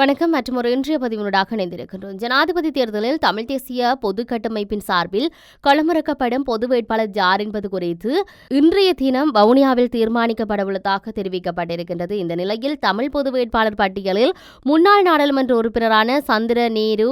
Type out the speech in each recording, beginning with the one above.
வணக்கம் மற்றும் ஒரு இன்றைய பதிவினூடாக இணைந்திருக்கின்றோம். ஜனாதிபதி தேர்தலில் தமிழ் தேசிய பொது கட்டமைப்பின் சார்பில் களமிறக்கப்படும் பொது வேட்பாளர் ஜார் என்பது குறித்து இன்றைய தினம் வவுனியாவில் தீர்மானிக்கப்படவுள்ளதாக தெரிவிக்கப்பட்டிருக்கின்றது. இந்த நிலையில் தமிழ் பொது வேட்பாளர் பட்டியலில் முன்னாள் நாடாளுமன்ற உறுப்பினரான சந்திர நேரு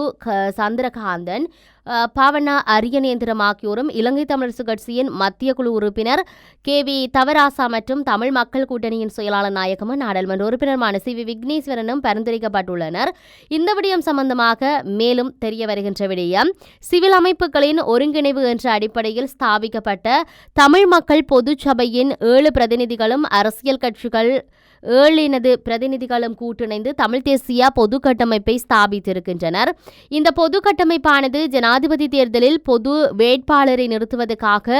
சந்திரகாந்தன் பாவண்ணா அரியநேந்திரம் ஆகியோரும் இலங்கை தமிழரசு கட்சியின் மத்திய குழு உறுப்பினர் கே வி தவராசா மற்றும் தமிழ் மக்கள் கூட்டணியின் செயலாளர் நாயகமும் நாடாளுமன்ற உறுப்பினருமான சி வி விக்னேஸ்வரனும் பரிந்துரைக்கப்பட்டுள்ளனர். இந்த விடயம் சம்பந்தமாக மேலும் தெரிய வருகின்ற விடயம் சிவில் அமைப்புகளின் ஒருங்கிணைவு என்ற அடிப்படையில் ஸ்தாபிக்கப்பட்ட தமிழ் மக்கள் பொது சபையின் ஏழு பிரதிநிதிகளும் அரசியல் கட்சிகள் ஏழினது பிரதிநிதிகளும் கூட்டிணைந்து தமிழ் தேசிய பொது கட்டமைப்பை ஸ்தாபித்திருக்கின்றனர். இந்த பொது கட்டமைப்பானது ஜனாதிபதி தேர்தலில் பொது வேட்பாளரை நிறுத்துவதற்காக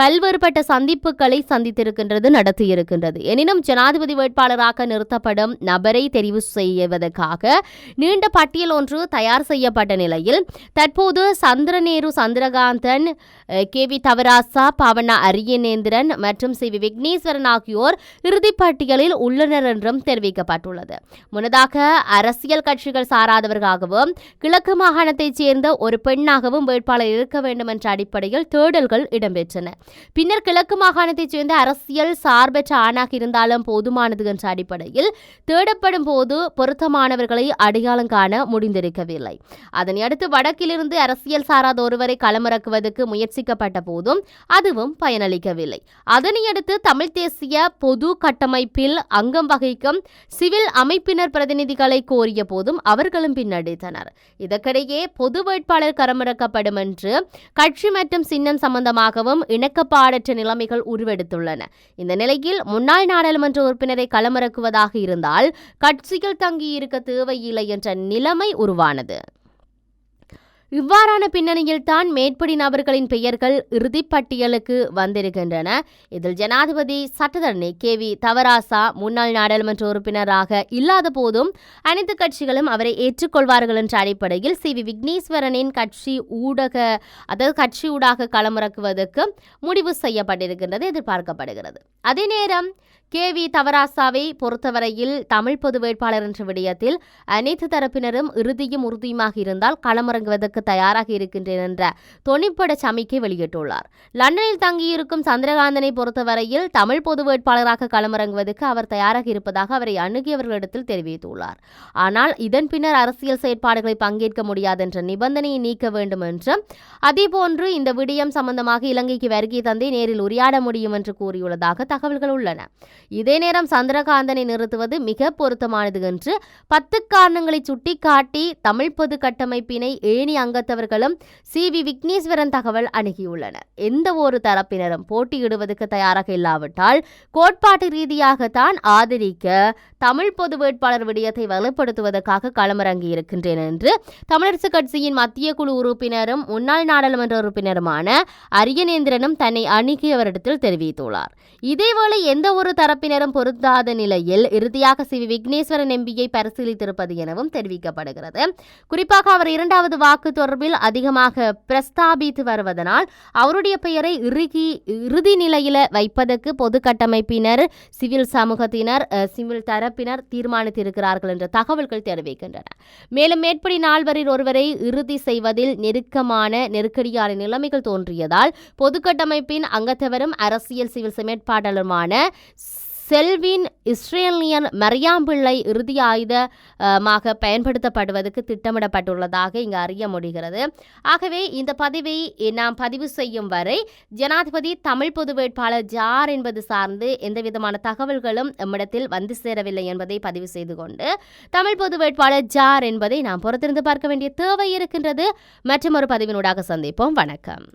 பல்வேறுபட்ட சந்திப்புகளை சந்தித்திருக்கின்றது நடத்தியிருக்கின்றது. எனினும் ஜனாதிபதி வேட்பாளராக நிறுத்தப்படும் நபரை தெரிவு செய்வதற்காக நீண்ட பட்டியல் ஒன்று தயார் செய்யப்பட்ட நிலையில் தற்போது சந்திரநேரு சந்திரகாந்தன் கே வி தவராசா பவனா அரியநேந்திரன் மற்றும் சி வி விக்னேஸ்வரன் ஆகியோர் இறுதிப்பட்டியலில் உள்ள உள்ளனர் என்றும் தெரிவிக்கப்பட்டுள்ளது. முன்னதாக அரசியல் கட்சிகள் சாராதவர்களாகவும் கிழக்கு மாகாணத்தைச் சேர்ந்த ஒரு பெண்ணாகவும் வேட்பாளர் இருக்க வேண்டும் என்ற அடிப்படையில் தேடல்கள் இடம்பெற்றன. பின்னர் கிழக்கு மாகாணத்தைச் சேர்ந்த அரசியல் சார்பற்ற ஆணாக இருந்தாலும் போதுமானது என்ற அடிப்படையில் தேடப்படும் போது பொருத்தமானவர்களை அடையாளம் காண முடிந்திருக்கவில்லை. அதனை அடுத்து வடக்கிலிருந்து அரசியல் சாராத ஒருவரை களமிறக்குவதற்கு முயற்சிக்கப்பட்ட போதும் அதுவும் பயனளிக்கவில்லை. அதனையடுத்து தமிழ் தேசிய பொது கட்டமைப்பில் அங்கு அங்கம் வகிக்கும் சிவில் அமைப்பினர் பிரதிநிதிகளை கோரிய போதும் அவர்களும் பின்னடித்தனர். இதற்கிடையே பொது வேட்பாளர் கரமிறக்கப்படும் என்று கட்சி மற்றும் சின்னம் சம்பந்தமாகவும் இணக்கப்பாடற்ற நிலைமைகள் உருவெடுத்துள்ளன. இந்த நிலையில் முன்னாள் நாடாளுமன்ற உறுப்பினரை களமிறக்குவதாக இருந்தால் கட்சிகள் தங்கியிருக்க தேவையில்லை என்ற நிலைமை உருவானது. இவ்வாறான பின்னணியில் தான் மேற்படி நபர்களின் பெயர்கள் இறுதிப்பட்டியலுக்கு வந்திருக்கின்றன. இதில் ஜனாதிபதி சட்டத்தரணி கே வி தவராசா முன்னாள் நாடாளுமன்ற உறுப்பினராக இல்லாத போதும் அனைத்து கட்சிகளும் அவரை ஏற்றுக்கொள்வார்கள் என்ற அடிப்படையில் சி வி விக்னேஸ்வரனின் கட்சி ஊடக அதாவது கட்சி ஊடாக களமிறக்குவதற்கு முடிவு செய்யப்பட்டிருக்கின்றது எதிர்பார்க்கப்படுகிறது. அதே நேரம் கே வி தவராசாவை பொறுத்தவரையில் தமிழ் பொது வேட்பாளர் என்ற விடயத்தில் அனைத்து தரப்பினரும் இறுதியும் உறுதியுமாக இருந்தால் களமிறங்குவதற்கு தயாராக இருக்கின்றேன் என்ற தொனிப்பட சமிக்கை வெளியிட்டுள்ளார். லண்டனில் தங்கியிருக்கும் சந்திரகாந்தனை பொறுத்தவரையில் தமிழ் பொது வேட்பாளராக களமிறங்குவதற்கு அவர் தயாராக இருப்பதாக அவரை அணுகியவர்களிடத்தில் தெரிவித்துள்ளார். ஆனால் இதன் பின்னர் அரசியல் செயற்பாடுகளை பங்கேற்க முடியாது என்ற நிபந்தனையை நீக்க வேண்டும் என்றும் அதேபோன்று இந்த விடயம் சம்பந்தமாக இலங்கைக்கு வருகை தந்தை நேரில் உரையாட முடியும் என்று கூறியுள்ளதாக தகவல்கள் உள்ளன. இதே நேரம் சந்திரகாந்தனை நிறுத்துவது மிக பொருத்தமானது என்று பத்து காரணங்களை சுட்டிக்காட்டி தமிழ் பொது கட்டமைப்பினை ஏணி சங்கத்தவர்களும் சி வி விக்னேஸ்வரன் தகவல் அணுகியுள்ளனர். எந்த ஒரு தரப்பினரும் போட்டியிடுவதற்கு தயாராக இல்லாவிட்டால் கோட்பாட்டு ரீதியாகத்தான் ஆதரிக்க தமிழ் பொது வேட்பாளர் விடயத்தை வலுப்படுத்துவதற்காக களமிறங்கி இருக்கின்றேன் என்று தமிழரசு கட்சியின் மத்திய குழு உறுப்பினரும் முன்னாள் நாடாளுமன்ற உறுப்பினருமான அரியநேந்திரனும் தன்னை அணுகியவரிடத்தில் தெரிவித்துள்ளார். இதேவேளை எந்த ஒரு தரப்பினரும் பொருத்தாத நிலையில் இறுதியாக சி விக்னேஸ்வரன் எம்பியை பரிசீலித்திருப்பது எனவும் தெரிவிக்கப்படுகிறது. குறிப்பாக அவர் இரண்டாவது வாக்கு தொடர்பில் அதிகமாக பிரஸ்தாபித்து வருவதனால் அவருடைய பெயரை இறுகி இறுதி நிலையில வைப்பதற்கு பொது கட்டமைப்பினர் சிவில் சமூகத்தினர் சிவில் தரப்பினர் தீர்மானித்திருக்கிறார்கள் என்ற தகவல்கள் தெரிவிக்கின்றன. மேலும் மேற்படி நால்வரில் ஒருவரை இறுதி செய்வதில் நெருக்கமான நெருக்கடியான நிலைமைகள் தோன்றியதால் பொது கட்டமைப்பின் அங்கத்தவரும் அரசியல் சிவில் செயற்பாட்டாளருமான செல்வின் இஸ்ரேலியன் மரியாம்பிள்ளை இறுதி ஆயுதமாக பயன்படுத்தப்படுவதற்கு திட்டமிடப்பட்டுள்ளதாக இங்கு அறிய முடிகிறது. ஆகவே இந்த பதிவை நாம் பதிவு செய்யும் வரை ஜனாதிபதி தமிழ் பொது வேட்பாளர் ஜார் என்பது சார்ந்து எந்தவிதமான தகவல்களும் நம்மிடத்தில் வந்து சேரவில்லை என்பதை பதிவு செய்து கொண்டு தமிழ் பொது வேட்பாளர் ஜார் என்பதை நாம் பொறுத்திருந்து பார்க்க வேண்டிய தேவை இருக்கின்றது. மற்றும் ஒரு பதிவினூடாக சந்திப்போம். வணக்கம்.